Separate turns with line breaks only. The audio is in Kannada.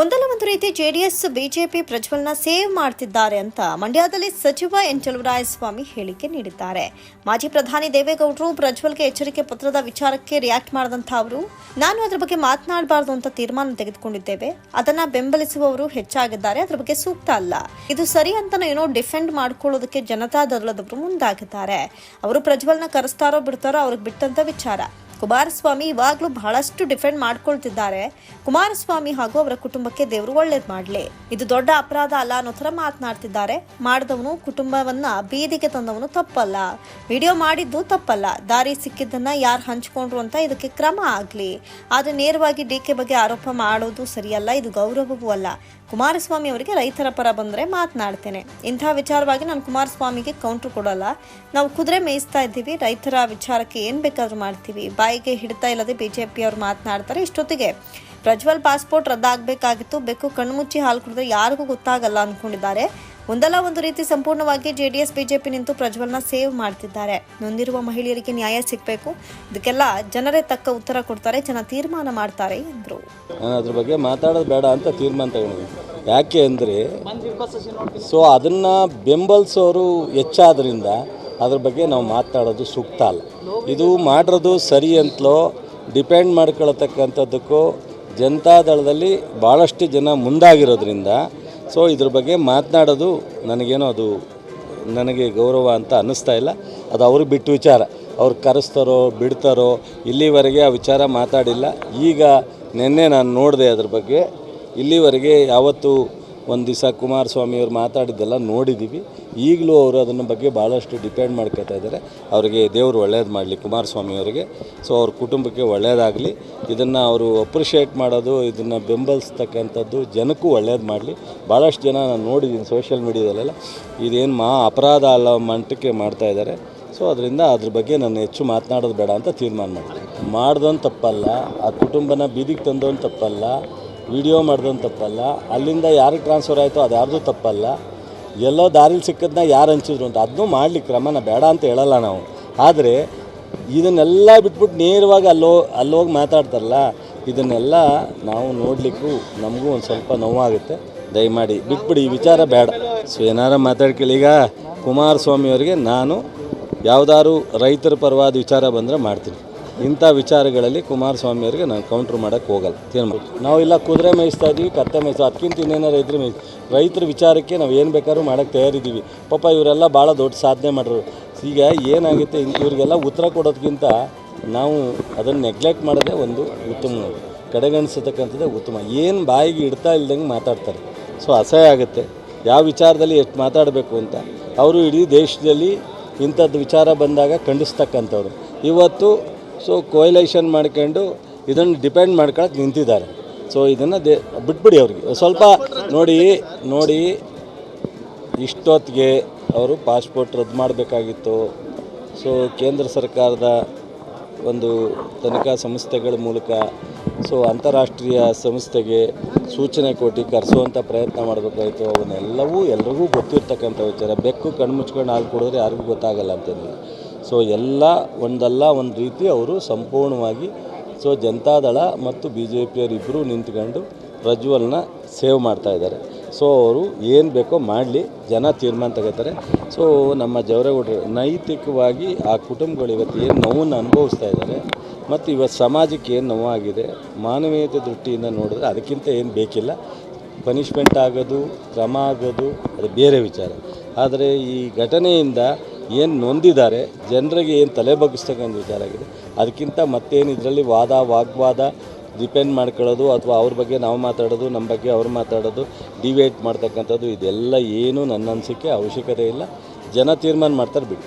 ಒಂದಲ್ಲ ಒಂದು ರೀತಿ ಜೆಡಿಎಸ್, ಬಿಜೆಪಿ ಪ್ರಜ್ವಲ್ನ ಸೇವ್ ಮಾಡ್ತಿದ್ದಾರೆ ಅಂತ ಮಂಡ್ಯದಲ್ಲಿ ಸಚಿವ ಎನ್. ಸ್ವಾಮಿ ಹೇಳಿಕೆ ನೀಡಿದ್ದಾರೆ. ಮಾಜಿ ಪ್ರಧಾನಿ ದೇವೇಗೌಡರು ಪ್ರಜ್ವಲ್ಗೆ ಎಚ್ಚರಿಕೆ ಪತ್ರದ ವಿಚಾರಕ್ಕೆ ರಿಯಾಕ್ಟ್ ಮಾಡಿದಂಥ ಅವರು ನಾನು ಅದರ ಬಗ್ಗೆ ಮಾತನಾಡಬಾರ್ದು ಅಂತ ತೀರ್ಮಾನ ತೆಗೆದುಕೊಂಡಿದ್ದೇವೆ. ಅದನ್ನ ಬೆಂಬಲಿಸುವವರು ಹೆಚ್ಚಾಗಿದ್ದಾರೆ, ಅದರ ಬಗ್ಗೆ ಸೂಕ್ತ ಅಲ್ಲ. ಇದು ಸರಿ ಅಂತ ಏನೋ ಡಿಫೆಂಡ್ ಮಾಡ್ಕೊಳ್ಳೋದಕ್ಕೆ ಜನತಾದಳದವರು ಮುಂದಾಗಿದ್ದಾರೆ. ಅವರು ಪ್ರಜ್ವಲ್ನ ಕರೆಸ್ತಾರೋ ಬಿಡ್ತಾರೋ ಅವ್ರಿಗೆ ಬಿಟ್ಟಂತ ವಿಚಾರ. ಕುಮಾರಸ್ವಾಮಿ ಇವಾಗಲೂ ಬಹಳಷ್ಟು ಡಿಫೆಂಡ್ ಮಾಡ್ಕೊಳ್ತಿದ್ದಾರೆ. ಕುಮಾರಸ್ವಾಮಿ ಹಾಗೂ ಅವರ ಕುಟುಂಬಕ್ಕೆ ದೇವರು ಒಳ್ಳೇದು ಮಾಡ್ಲಿ. ಇದು ದೊಡ್ಡ ಅಪರಾಧ ಅಲ್ಲ ಅನ್ನೋ ಥರ ಮಾತನಾಡ್ತಿದ್ದಾರೆ. ಮಾಡಿದವನು ಕುಟುಂಬವನ್ನ ಬೀದಿಗೆ ತಂದವನು ತಪ್ಪಲ್ಲ. ವಿಡಿಯೋ ಮಾಡಿದ್ದು ತಪ್ಪಲ್ಲ. ದಾರಿ ಸಿಕ್ಕಿದ್ದನ್ನ ಯಾರು ಹಂಚ್ಕೊಂಡ್ರು ಅಂತ ಇದಕ್ಕೆ ಕ್ರಮ ಆಗ್ಲಿ. ಆದ್ರೆ ನೇರವಾಗಿ ಡಿ ಕೆ ಬಗ್ಗೆ ಆರೋಪ ಮಾಡೋದು ಸರಿಯಲ್ಲ, ಇದು ಗೌರವವೂ ಅಲ್ಲ. ಕುಮಾರಸ್ವಾಮಿ ಅವರಿಗೆ ರೈತರ ಪರ ಬಂದರೆ ಮಾತನಾಡ್ತೇನೆ. ಇಂಥ ವಿಚಾರವಾಗಿ ನಾನು ಕುಮಾರಸ್ವಾಮಿಗೆ ಕೌಂಟ್ರ್ ಕೊಡಲ್ಲ. ನಾವು ಕುದುರೆ ಮೇಯಿಸ್ತಾ ಇದ್ದೀವಿ, ರೈತರ ವಿಚಾರಕ್ಕೆ ಏನು ಬೇಕಾದರೂ ಮಾಡ್ತೀವಿ. ಬಾಯಿಗೆ ಹಿಡಿತಾ ಇಲ್ಲದೆ ಬಿ ಜೆ ಪಿಯವರು ಮಾತನಾಡ್ತಾರೆ ಇಷ್ಟೊತ್ತಿಗೆ. ಪ್ರಜ್ವಲ್ ಪಾಸ್ಪೋರ್ಟ್ ರದ್ದಾಗಬೇಕಾಗಿತ್ತು, ಬೆಕ್ಕು ಕಣ್ಮುಚ್ಚಿ ಹಾಲು ಕುಡಿದ್ರೆ ಯಾರಿಗೂ ಗೊತ್ತಾಗಲ್ಲ ಅಂದ್ಕೊಂಡಿದ್ದಾರೆ ಒಂದಲ್ಲ ಒಂದು ರೀತಿ ಸಂಪೂರ್ಣವಾಗಿ ಜೆಡಿಎಸ್, ಬಿಜೆಪಿ ನಿಂತು ಪ್ರಜ್ವಲ್ನ ಸೇವ್ ಮಾಡ್ತಿದ್ದಾರೆ. ನೊಂದಿರುವ ಮಹಿಳೆಯರಿಗೆ ನ್ಯಾಯ ಸಿಗಬೇಕು. ಇದಕ್ಕೆಲ್ಲ ಜನರೇ ತಕ್ಕ ಉತ್ತರ ಕೊಡ್ತಾರೆ, ಜನ ತೀರ್ಮಾನ ಮಾಡ್ತಾರೆ ಎಂದರು.
ಅದ್ರ ಬಗ್ಗೆ ಮಾತಾಡೋದು ಬೇಡ ಅಂತ ತೀರ್ಮಾನ ತಗೊಂಡಿದ್ದೀನಿ. ಯಾಕೆ ಅಂದರೆ, ಸೊ ಅದನ್ನು ಬೆಂಬಲಿಸೋರು ಹೆಚ್ಚಾದ್ರಿಂದ ಅದ್ರ ಬಗ್ಗೆ ನಾವು ಮಾತಾಡೋದು ಸೂಕ್ತ ಅಲ್ಲ. ಇದು ಮಾಡಿರೋದು ಸರಿ ಅಂತಲೋ, ಡಿಪೆಂಡ್ ಮಾಡ್ಕೊಳ್ತಕ್ಕಂಥದ್ದಕ್ಕೂ ಜನತಾದಳದಲ್ಲಿ ಭಾಳಷ್ಟು ಜನ ಮುಂದಾಗಿರೋದ್ರಿಂದ ಸೊ ಇದ್ರ ಬಗ್ಗೆ ಮಾತನಾಡೋದು ನನಗೇನೋ ಅದು ನನಗೆ ಗೌರವ ಅಂತ ಅನ್ನಿಸ್ತಾ ಇಲ್ಲ. ಅದು ಅವ್ರಿಗೆ ಬಿಟ್ಟು ವಿಚಾರ. ಅವ್ರು ಕರೆಸ್ತಾರೋ, ಬಿಡ್ತಾರೋ, ಇಲ್ಲಿವರೆಗೆ ಆ ವಿಚಾರ ಮಾತಾಡಿಲ್ಲ. ಈಗ ನಿನ್ನೆ ನಾನು ನೋಡಿದೆ ಅದ್ರ ಬಗ್ಗೆ. ಇಲ್ಲಿವರೆಗೆ ಯಾವತ್ತು ಒಂದು ದಿವಸ ಕುಮಾರಸ್ವಾಮಿಯವ್ರು ಮಾತಾಡಿದ್ದೆಲ್ಲ ನೋಡಿದ್ದೀವಿ ಈಗಲೂ ಅವರು ಅದನ್ನ ಬಗ್ಗೆ ಭಾಳಷ್ಟು ಡಿಪೆಂಡ್ ಮಾಡ್ಕೋತಾ ಇದ್ದಾರೆ. ಅವರಿಗೆ ದೇವರು ಒಳ್ಳೇದು ಮಾಡಲಿ ಕುಮಾರಸ್ವಾಮಿಯವರಿಗೆ ಸೊ ಅವ್ರ ಕುಟುಂಬಕ್ಕೆ ಒಳ್ಳೆಯದಾಗಲಿ ಇದನ್ನು ಅವರು ಅಪ್ರಿಷಿಯೇಟ್ ಮಾಡೋದು, ಇದನ್ನು ಬೆಂಬಲಿಸ್ತಕ್ಕಂಥದ್ದು ಜನಕ್ಕೂ ಒಳ್ಳೇದು ಮಾಡಲಿ. ಭಾಳಷ್ಟು ಜನ ನಾನು ನೋಡಿದ್ದೀನಿ ಸೋಷಿಯಲ್ ಮೀಡಿಯಾದಲ್ಲೆಲ್ಲ ಇದೇನು ಮಾ ಅಪರಾಧ ಅಲ್ಲ ಮಂಟಕ್ಕೆ ಮಾಡ್ತಾ ಇದ್ದಾರೆ. ಸೊ ಅದರಿಂದ ಅದ್ರ ಬಗ್ಗೆ ನಾನು ಹೆಚ್ಚು ಮಾತನಾಡೋದು ಬೇಡ ಅಂತ ತೀರ್ಮಾನ ಮಾಡಿದೆ. ಮಾಡ್ದೊಂದು ತಪ್ಪಲ್ಲ, ಆ ಕುಟುಂಬನ ಬೀದಿಗೆ ತಂದೋನು ತಪ್ಪಲ್ಲ, ವಿಡಿಯೋ ಮಾಡ್ದೊಂದು ತಪ್ಪಲ್ಲ, ಅಲ್ಲಿಂದ ಯಾರಿಗೆ ಟ್ರಾನ್ಸ್ಫರ್ ಆಯಿತೋ ಅದು ಯಾರ್ದು ತಪ್ಪಲ್ಲ. ಎಲ್ಲೋ ದಾರಿಲಿ ಸಿಕ್ಕದನ್ನ ಯಾರು ಹಂಚಿದ್ರು ಅಂತ. ಅದನ್ನೂ ಮಾಡಲಿಕ್ಕೆ ಕ್ರಮನ ಬೇಡ ಅಂತ ಹೇಳಲ್ಲ ನಾವು. ಆದರೆ ಇದನ್ನೆಲ್ಲ ಬಿಟ್ಬಿಟ್ಟು ನೇರವಾಗಿ ಅಲ್ಲೋ, ಅಲ್ಲೋಗಿ ಮಾತಾಡ್ತಾರಲ್ಲ, ಇದನ್ನೆಲ್ಲ ನಾವು ನೋಡಲಿಕ್ಕೂ ನಮಗೂ ಒಂದು ಸ್ವಲ್ಪ ನೋವಾಗುತ್ತೆ. ದಯಮಾಡಿ, ಬಿಟ್ಬಿಡಿ, ಈ ವಿಚಾರ ಬೇಡ. ಸೊ ಏನಾರ ಮಾತಾಡ್ಕೊಳ್ಳಿ. ಈಗ ಕುಮಾರಸ್ವಾಮಿಯವರಿಗೆ ನಾನು ಯಾವುದಾದ್ರು ರೈತರ ಪರವಾದ ವಿಚಾರ ಬಂದರೆ ಮಾಡ್ತೀನಿ. ಇಂಥ ವಿಚಾರಗಳಲ್ಲಿ ಕುಮಾರಸ್ವಾಮಿಯವರಿಗೆ ನಾನು ಕೌಂಟ್ರ್ ಮಾಡೋಕ್ಕೆ ಹೋಗಲ್ಲ. ತೀರ್ಮಾನ ನಾವು ಇಲ್ಲ ಕುದುರೆ ಮೇಯಿಸ್ತಾ ಇದ್ದೀವಿ ಕತ್ತೆ ಮೇಯಿಸ್ತಾ ಅದಕ್ಕಿಂತ ಇನ್ನೇನಾರು ಇದ್ರೆ ಮೇಯಿಸ್. ರೈತರ ವಿಚಾರಕ್ಕೆ ನಾವು ಏನು ಬೇಕಾದ್ರೂ ಮಾಡೋಕ್ಕೆ ತಯಾರಿದ್ದೀವಿ. ಪಾಪ ಇವರೆಲ್ಲ ಭಾಳ ದೊಡ್ಡ ಸಾಧನೆ ಮಾಡಿದ್ರು ಈಗ ಏನಾಗುತ್ತೆ ಇವರಿಗೆಲ್ಲ ಉತ್ತರ ಕೊಡೋದಕ್ಕಿಂತ ನಾವು ಅದನ್ನು ನೆಗ್ಲೆಕ್ಟ್ ಮಾಡೋದೇ ಒಂದು ಉತ್ತಮ ಕಡೆಗಣಿಸತಕ್ಕಂಥದ್ದೇ ಉತ್ತಮ. ಏನು ಬಾಯಿಗೆ ಇಡ್ತಾ ಇಲ್ದಂಗೆ ಮಾತಾಡ್ತಾರೆ. ಸೊ ಅಸಹ್ಯ ಆಗುತ್ತೆ. ಯಾವ ವಿಚಾರದಲ್ಲಿ ಎಷ್ಟು ಮಾತಾಡಬೇಕು ಅಂತ. ಅವರು ಇಡೀ ದೇಶದಲ್ಲಿ ಇಂಥದ್ದು ವಿಚಾರ ಬಂದಾಗ ಖಂಡಿಸ್ತಕ್ಕಂಥವ್ರು. ಇವತ್ತು ಸೊ ಕೊಯ್ಲೇಷನ್ ಮಾಡ್ಕೊಂಡು ಇದನ್ನು ಡಿಪೆಂಡ್ ಮಾಡ್ಕೊಳಕ್ಕೆ ನಿಂತಿದ್ದಾರೆ. ಸೊ ಇದನ್ನು ದೇ, ಬಿಟ್ಬಿಡಿ ಅವ್ರಿಗೆ. ಸ್ವಲ್ಪ ನೋಡಿ ನೋಡಿ, ಇಷ್ಟೊತ್ತಿಗೆ ಅವರು ಪಾಸ್ಪೋರ್ಟ್ ರದ್ದು ಮಾಡಬೇಕಾಗಿತ್ತು. ಸೊ ಕೇಂದ್ರ ಸರ್ಕಾರದ ಒಂದು ತನಿಖಾ ಸಂಸ್ಥೆಗಳ ಮೂಲಕ ಸೊ ಅಂತಾರಾಷ್ಟ್ರೀಯ ಸಂಸ್ಥೆಗೆ ಸೂಚನೆ ಕೊಟ್ಟು ಕರೆಸುವಂಥ ಪ್ರಯತ್ನ ಮಾಡಬೇಕಾಯಿತು. ಅವನ್ನೆಲ್ಲವೂ ಎಲ್ರಿಗೂ ಗೊತ್ತಿರ್ತಕ್ಕಂಥ ವಿಚಾರ. ಬೆಕ್ಕು ಕಣ್ಮುಚ್ಕೊಂಡು ಹಾಲು ಕೊಡಿದ್ರೆ ಯಾರಿಗೂ ಗೊತ್ತಾಗಲ್ಲ ಅಂತಂದು ಸೊ ಎಲ್ಲ ಒಂದಲ್ಲ, ಒಂದು ರೀತಿ ಅವರು ಸಂಪೂರ್ಣವಾಗಿ ಸೊ ಜನತಾದಳ ಮತ್ತು ಬಿ ಜೆ ಇಬ್ಬರೂ ನಿಂತ್ಕೊಂಡು ಪ್ರಜ್ವಲ್ನ ಸೇವ್ ಮಾಡ್ತಾ ಇದ್ದಾರೆ. ಸೊ ಅವರು ಏನು ಬೇಕೋ ಮಾಡಲಿ, ಜನ ತೀರ್ಮಾನ ತಗೋತಾರೆ. ಸೊ ನಮ್ಮ ಜವರೇಗೌಡರು, ನೈತಿಕವಾಗಿ ಆ ಕುಟುಂಬಗಳು ಇವತ್ತು ಏನು ನೋವನ್ನು ಅನುಭವಿಸ್ತಾ ಇದ್ದಾರೆ, ಮತ್ತು ಇವತ್ತು ಸಮಾಜಕ್ಕೆ ಏನು ನೋವಾಗಿದೆ, ಮಾನವೀಯತೆ ದೃಷ್ಟಿಯಿಂದ ನೋಡಿದ್ರೆ ಅದಕ್ಕಿಂತ ಏನು ಬೇಕಿಲ್ಲ. ಪನಿಷ್ಮೆಂಟ್ ಆಗೋದು, ಕ್ರಮ ಆಗೋದು, ಅದು ಬೇರೆ ವಿಚಾರ. ಆದರೆ ಈ ಘಟನೆಯಿಂದ ಏನು ನೊಂದಿದ್ದಾರೆ, ಜನರಿಗೆ ಏನು ತಲೆ ಬಗ್ಗಿಸ್ತಕ್ಕಂಥ ವಿಚಾರ ಆಗಿದೆ. ಅದಕ್ಕಿಂತ ಮತ್ತೇನು ಇದರಲ್ಲಿ ವಾದ, ವಾಗ್ವಾದ ಡಿಪೆಂಡ್ ಮಾಡ್ಕೊಳ್ಳೋದು ಅಥವಾ ಅವ್ರ ಬಗ್ಗೆ ನಾವು ಮಾತಾಡೋದು ನಮ್ಮ ಬಗ್ಗೆ ಅವ್ರು ಮಾತಾಡೋದು ಡಿವೇಟ್ ಮಾಡ್ತಕ್ಕಂಥದ್ದು ಇದೆಲ್ಲ ಏನು ನನ್ನ ಅನಿಸಿಕೆ ಅವಶ್ಯಕತೆ ಇಲ್ಲ. ಜನ ತೀರ್ಮಾನ ಮಾಡ್ತಾರೆ ಬಿಡಿ.